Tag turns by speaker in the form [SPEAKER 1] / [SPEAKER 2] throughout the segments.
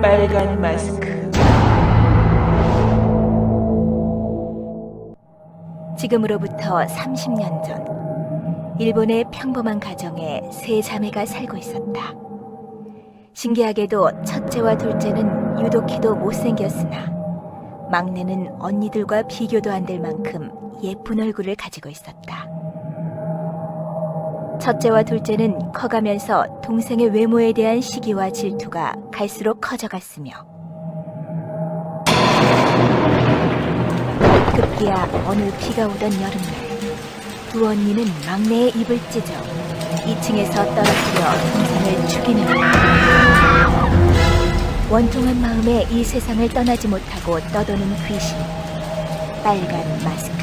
[SPEAKER 1] 빨간 마스크.
[SPEAKER 2] 지금으로부터 30년 전, 일본의 평범한 가정에 세 자매가 살고 있었다. 신기하게도 첫째와 둘째는 유독히도 못생겼으나, 막내는 언니들과 비교도 안 될 만큼 예쁜 얼굴을 가지고 있었다. 첫째와 둘째는 커가면서 동생의 외모에 대한 시기와 질투가 갈수록 커져갔으며, 급기야 어느 비가 오던 여름날 두 언니는 막내의 입을 찢어 2층에서 떨어뜨려 동생을 죽이는 원통한 마음에 이 세상을 떠나지 못하고 떠도는 귀신 빨간 마스크.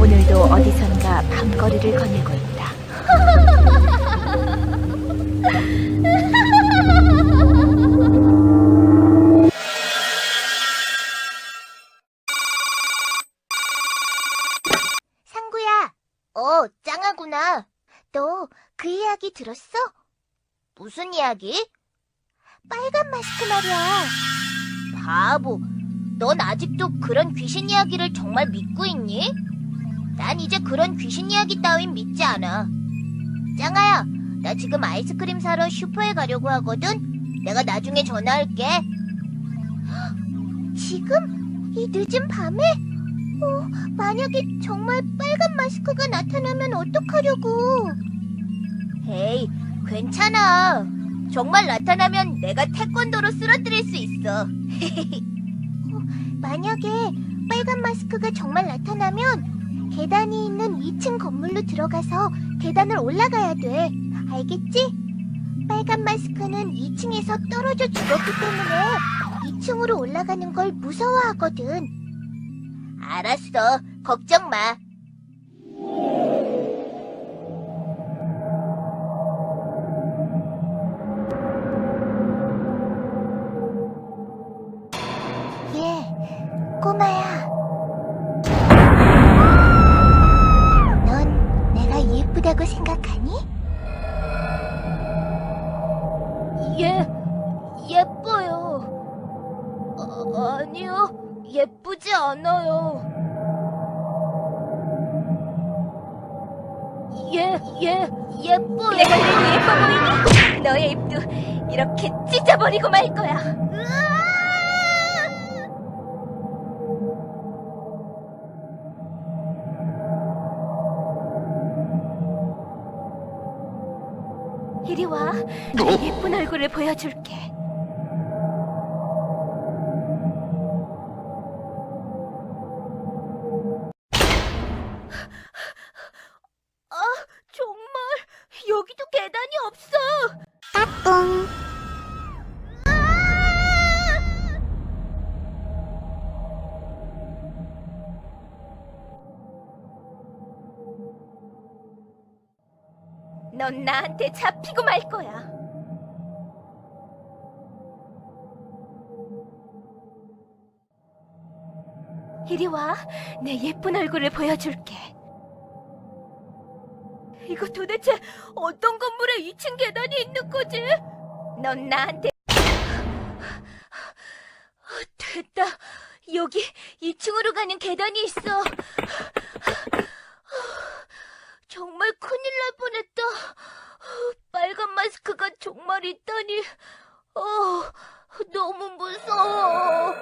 [SPEAKER 2] 오늘도 어디선가 밤거리를 거닐고 있다
[SPEAKER 3] 어, 짱하구나. 너 그 이야기 들었어? 무슨 이야기? 빨간 마스크 말이야. 바보, 넌 아직도 그런 귀신 이야기를 정말 믿고 있니? 난 이제 그런 귀신 이야기 따윈 믿지 않아. 짱아야, 나 지금 아이스크림 사러 슈퍼에 가려고 하거든? 내가 나중에 전화할게. 지금? 이 늦은 밤에? 어, 만약에 정말 빨간 마스크가 나타나면 어떡하려고? 에이, 괜찮아. 정말 나타나면 내가 태권도로 쓰러뜨릴 수 있어. 어, 만약에 빨간 마스크가 정말 나타나면 계단이 있는 2층 건물로 들어가서 계단을 올라가야 돼. 알겠지? 빨간 마스크는 2층에서 떨어져 죽었기 때문에 2층으로 올라가는 걸 무서워하거든. 알았어. 걱정 마. 예, 꼬마야. 넌 내가 예쁘다고 생각하니?
[SPEAKER 4] 예, 예뻐요. 어, 아니요, 예쁘지 않아요. 예, 예, 예뻐요. 내가 그래도 예뻐
[SPEAKER 2] 보이니? 너의 입도 이렇게 찢어버리고 말 거야 이리 와. 네 예쁜 얼굴을 보여줄게. 넌 나한테 잡히고 말 거야. 이리 와. 내 예쁜 얼굴을 보여줄게. 이거 도대체 어떤 건물에 2층 계단이 있는 거지? 넌 나한테 됐다. 여기 2층으로 가는 계단이 있어. 정말
[SPEAKER 4] 큰일 날 뻔했다. 빨간
[SPEAKER 2] 마스크가 정말 있다니.
[SPEAKER 4] 어, 너무 무서워.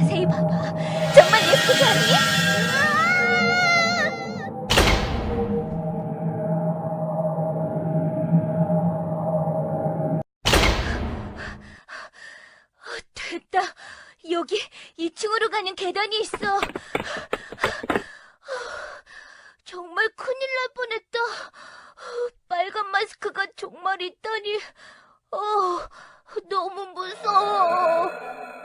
[SPEAKER 2] 자세히 봐봐. 정말 예쁘지 않니? 어, 됐다. 여기 2층으로 가는 계단이 있어. 어,
[SPEAKER 4] 정말 큰일 날 뻔했다. 어, 빨간 마스크가 정말 있다니. 어, 너무 무서워.